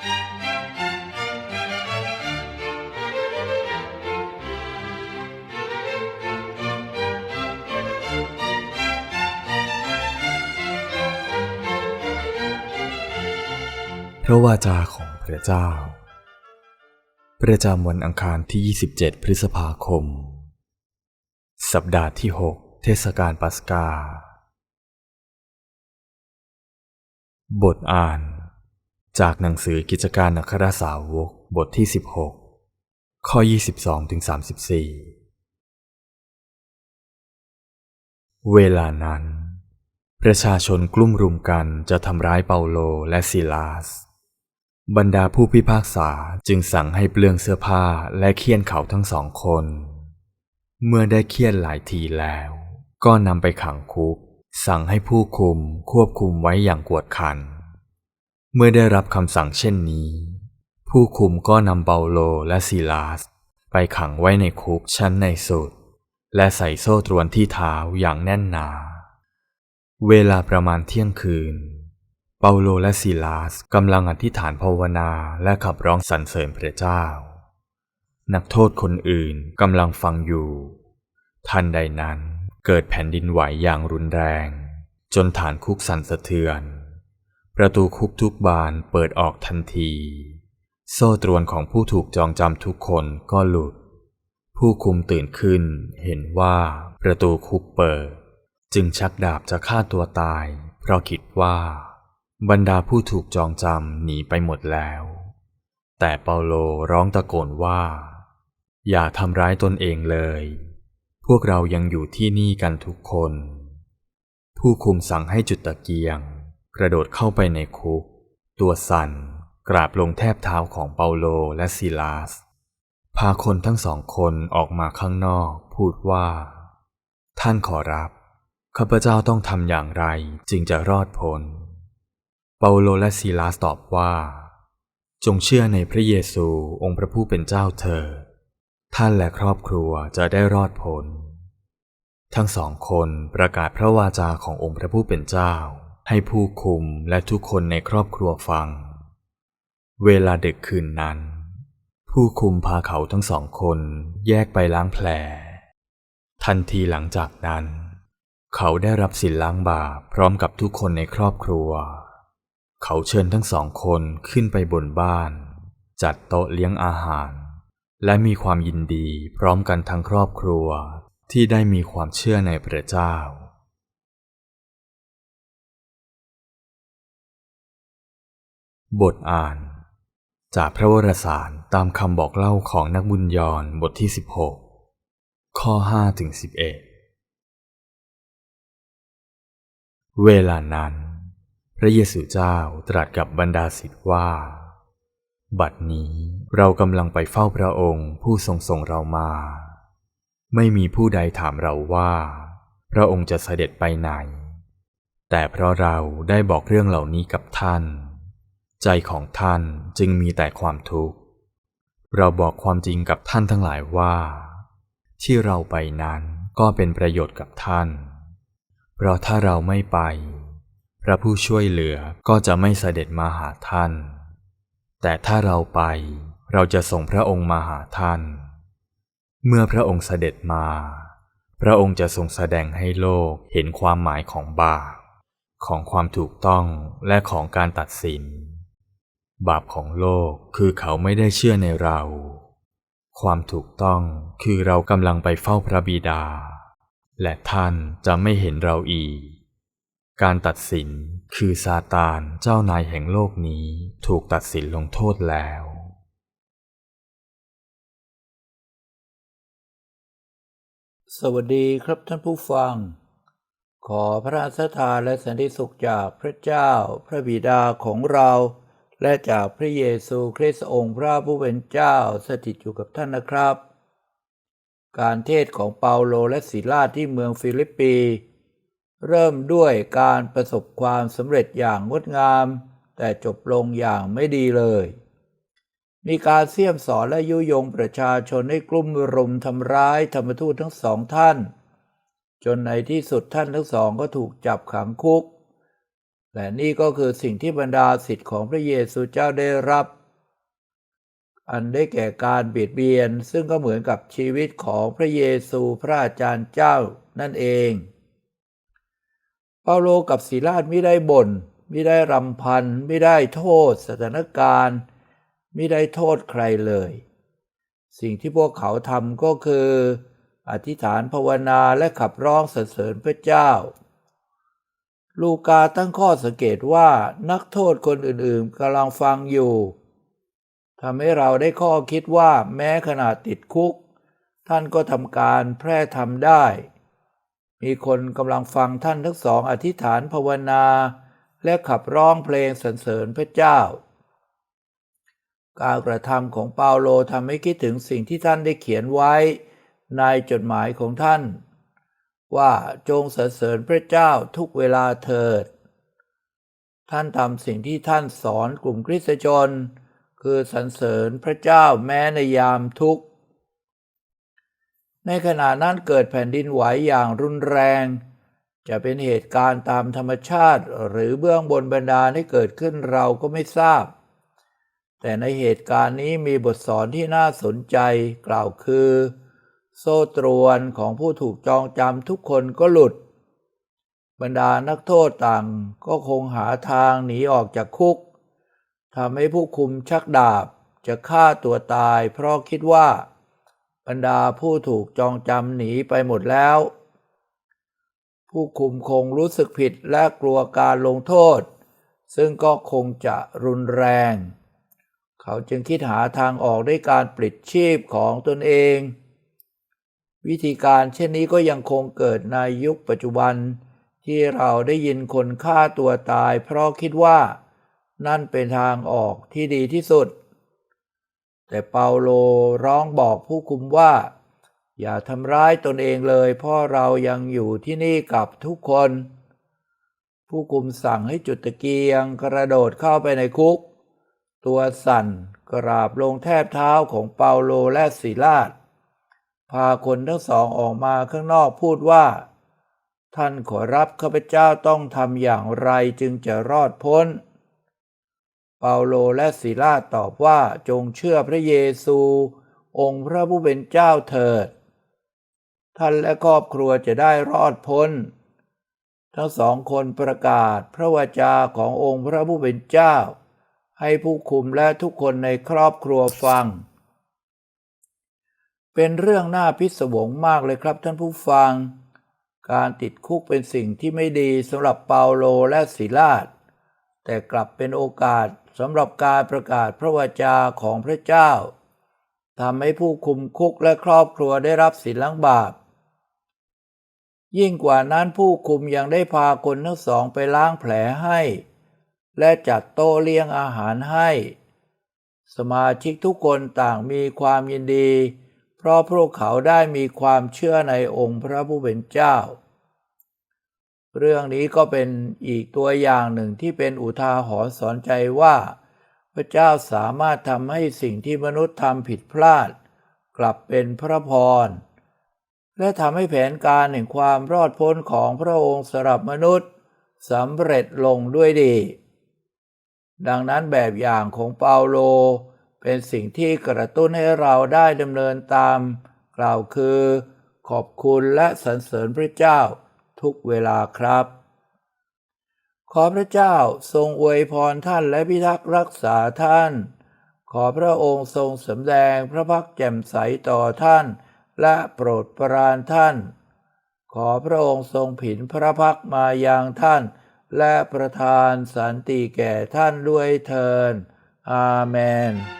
พระวาจาของพระเจ้า ประจำวันอังคารที่ 27 พฤษภาคม สัปดาห์ที่ 6 เทศกาลปัสกา บทอ่าน จากหนังสือกิจการนักราสาวกบทที่ 16 ข้อ 22ถึง34 เวลานั้น ประชาชนกลุ่มรุมกันจะทำร้ายเปาโลและซิลาส บรรดาผู้พิพากษาจึงสั่งให้เปลืองเสื้อผ้าและเคี่ยนเขาทั้งสองคน เมื่อได้เคี่ยนหลายทีแล้ว ก็นำไปขังคุก สั่งให้ผู้คุมควบคุมไว้อย่างกวดขัน เมื่อได้รับคำสั่งเช่นนี้ ผู้คุมก็นำเปาโลและซิลาส ไปขังไว้ในคุกชั้นในสุด และใส่โซ่ตรวนที่เท้าอย่างแน่นหนา เวลาประมาณเที่ยงคืน เปาโลและซิลาสกำลังอธิษฐานภาวนาและขับร้องสรรเสริญพระเจ้า นักโทษคนอื่นกำลังฟังอยู่ ทันใดนั้นเกิดแผ่นดินไหวอย่างรุนแรง จนฐานคุกสั่นสะเทือน ประตูคุกทุกบานเปิดออกทันที โซ่ตรวนของผู้ถูกจองจำทุกคนก็หลุด ผู้คุมตื่นขึ้น เห็นว่าประตูคุกเปิด จึงชักดาบจะฆ่าตัวตาย เพราะคิดว่า บรรดาผู้ถูกจองจำหนีไปหมดแล้ว แต่เปาโลร้องตะโกนว่า อย่าทำร้ายตนเองเลย พวกเรายังอยู่ที่นี่กันทุกคน ผู้คุมสั่งให้จุดตะเกียง กระโดดเข้าไปในคุก ตัวสั่น กราบลงแทบเท้าของเปาโลและซิลาส พาคนทั้งสองคนออกมาข้างนอก พูดว่า ท่านขอรับข้าพเจ้าต้องทำอย่างไรจึงจะรอดพ้น เปาโลและซีลาสตอบว่า จงเชื่อในพระเยซูองค์พระผู้เป็นเจ้าเถิดท่านและครอบครัวจะได้รอดพ้น ทั้งสองคนประกาศพระวาจาขององค์พระผู้เป็นเจ้า ให้ผู้คุมและทุกคนในครอบครัวฟัง เวลาดึกคืนนั้น ผู้คุมพาเขาทั้งสองคนแยกไปล้างแผล ทันทีหลังจากนั้น เขาได้รับสินล้างบาปพร้อมกับทุกคนในครอบครัว เขาเชิญทั้งสองคนขึ้นไปบนบ้าน จัดโต๊ะเลี้ยงอาหาร และมีความยินดีพร้อมกันทั้งครอบครัวที่ได้มีความเชื่อในพระเจ้า บทอ่าน จากพระวรสารตามคำบอกเล่าของนักบุญยอนบทที่ 16 ข้อ5ถึง11 เวลานั้น พระเยซูเจ้าตรัสกับบรรดาศิษย์ว่า บัดนี้เรากำลังไปเฝ้าพระองค์ผู้ทรงส่งเรามา ไม่มีผู้ใดถามเราว่า พระองค์จะเสด็จไปไหน แต่เพราะเราได้บอกเรื่องเหล่านี้กับท่าน ใจของท่านจึงมีแต่ความทุกข์ เราบอกความจริงกับท่านทั้งหลายว่า ที่เราไปนั้นก็เป็นประโยชน์กับท่าน เพราะถ้าเราไม่ไป พระผู้ช่วยเหลือก็จะไม่เสด็จมาหาท่าน แต่ถ้าเราไปเราจะส่งพระองค์มาหาท่าน เมื่อพระองค์เสด็จมา พระองค์จะทรงแสดงให้โลกเห็นความหมายของบาปของความถูกต้องและของการตัดสิน บาปของโลกคือเขาไม่ได้เชื่อในเรา ความถูกต้องคือเรากำลังไปเฝ้าพระบิดา และท่านจะไม่เห็นเราอีก การตัดสินคือซาตานเจ้านายแห่งโลกนี้ถูกตัดสินลงโทษแล้ว สวัสดีครับท่านผู้ฟัง ขอพระราชทานและสันติสุขจากพระเจ้าพระบิดาของเรา และจากพระเยซูคริสต์องค์พระผู้เป็นเจ้าสถิตอยู่กับท่านนะครับ การเทศของเปาโลและศิลาที่เมืองฟิลิปปี เริ่มด้วยการประสบความสำเร็จอย่างงดงาม แต่จบลงอย่างไม่ดีเลย มีการเสี่ยมสอนและยุยงประชาชนให้กลุ่มรุมทำร้ายธรรมทูตทั้งสองท่าน จนในที่สุดท่านทั้งสองก็ถูกจับขังคุก และนี่ก็คือสิ่งที่บรรดาสิทธิ์ของพระเยซูเจ้าได้รับ อันได้แก่การเบียดเบียนซึ่งก็เหมือนกับชีวิตของพระเยซูพระอาจารย์เจ้านั่นเอง เปาโลกับศิลาสไม่ได้บน่นไม่ได้รำพันไม่ได้โทษสถานการณ์ไม่ได้โทษใครเลย สิ่งที่พวกเขาทำก็คือ อธิษฐานภาวนาและขับร้องสรรเสริญพระเจ้า ลูกาตั้งข้อสังเกตว่านักโทษคนอื่นๆกำลังฟังอยู่ทำให้เราได้ข้อคิดว่าแม้ขณะติดคุก ท่านก็ทำการแพร่ทำได้ มีคนกำลังฟังท่านทั้งสองอธิษฐานภาวนา และขับร้องเพลงสรรเสริญพระเจ้า การกระทำของเปาโลทำให้คิดถึงสิ่งที่ท่านได้เขียนไว้ ในจดหมายของท่าน ว่าจงสรรเสริญพระเจ้าทุกเวลาเถิด ท่านทำสิ่งที่ท่านสอนกลุ่มคริสตชน คือสรรเสริญพระเจ้าแม้ในยามทุกข์ ในขณะนั้นเกิดแผ่นดินไหวอย่างรุนแรง จะเป็นเหตุการณ์ตามธรรมชาติหรือเบื้องบนบรรดาให้เกิดขึ้นเราก็ไม่ทราบ แต่ในเหตุการณ์นี้มีบทสอนที่น่าสนใจกล่าวคือ โซ่ตรวนของผู้ถูกจองจำทุกคนก็หลุด บรรดานักโทษต่างก็คงหาทางหนีออกจากคุกทำให้ผู้คุมชักดาบจะฆ่าตัวตายเพราะคิดว่า บรรดาผู้ถูกจองจำหนีไปหมดแล้ว ผู้คุมคงรู้สึกผิดและกลัวการลงโทษ ซึ่งก็คงจะรุนแรง เขาจึงคิดหาทางออกด้วยการปลิดชีพของตนเอง วิธีการเช่นนี้ก็ยังคงเกิดในยุคปัจจุบัน ที่เราได้ยินคนฆ่าตัวตาย เพราะคิดว่านั่นเป็นทางออกที่ดีที่สุด แต่เปาโลร้องบอกผู้คุมว่า อย่าทำร้ายตนเองเลยเพราะเรายังอยู่ที่นี่กับทุกคน ผู้คุมสั่งให้จุดตะเกียงกระโดดเข้าไปในคุก ตัวสั่นกราบลงแทบเท้าของเปาโลและศิลาด พาคนทั้งสองออกมาข้างนอกพูดว่า ท่านขอรับข้าพเจ้าต้องทำอย่างไรจึงจะรอดพ้น เปาโลและศิลาตอบว่าจงเชื่อพระเยซู องค์พระผู้เป็นเจ้าเถิด ท่านและครอบครัวจะได้รอดพ้น ทั้งสองคนประกาศพระวจาขององค์พระผู้เป็นเจ้า ให้ผู้คุมและทุกคนในครอบครัวฟัง เป็นเรื่องน่าพิศวงมากเลยครับท่านผู้ฟัง การติดคุกเป็นสิ่งที่ไม่ดีสำหรับเปาโลและศิลาดแต่กลับเป็นโอกาสสำหรับการประกาศพระวจาของพระเจ้าทำให้ผู้คุมคุกและครอบครัวได้รับสินล้างบาป ยิ่งกว่านั้นผู้คุมยังได้พาคนทั้งสองไปล้างแผลให้ และจัดโต๊ะเลี้ยงอาหารให้ สมาชิกทุกคนต่างมีความยินดี เพราะพวกเขาได้มีความเชื่อในองค์พระผู้เป็นเจ้า เรื่องนี้ก็เป็นอีกตัวอย่างหนึ่งที่เป็นอุทาหรณ์สอนใจว่า พระเจ้าสามารถทำให้สิ่งที่มนุษย์ทำผิดพลาด กลับเป็นพระพร และทำให้แผนการแห่งความรอดพ้นของพระองค์สำหรับมนุษย์สำเร็จลงด้วยดี ดังนั้นแบบอย่างของเปาโล เป็นสิ่งที่กระตุ้นให้เราได้ดำเนินตาม กล่าวคือ ขอบคุณและสรรเสริญพระเจ้าทุกเวลาครับ ขอพระเจ้าทรงอวยพรท่านและพิทักษ์รักษาท่าน ขอพระองค์ทรงสำแดงพระพักแจ่มใสต่อท่าน และโปรดปรานท่าน ขอพระองค์ทรงผินพระพักมายังท่าน และประทานสันติแก่ท่านด้วยเทินอาเมน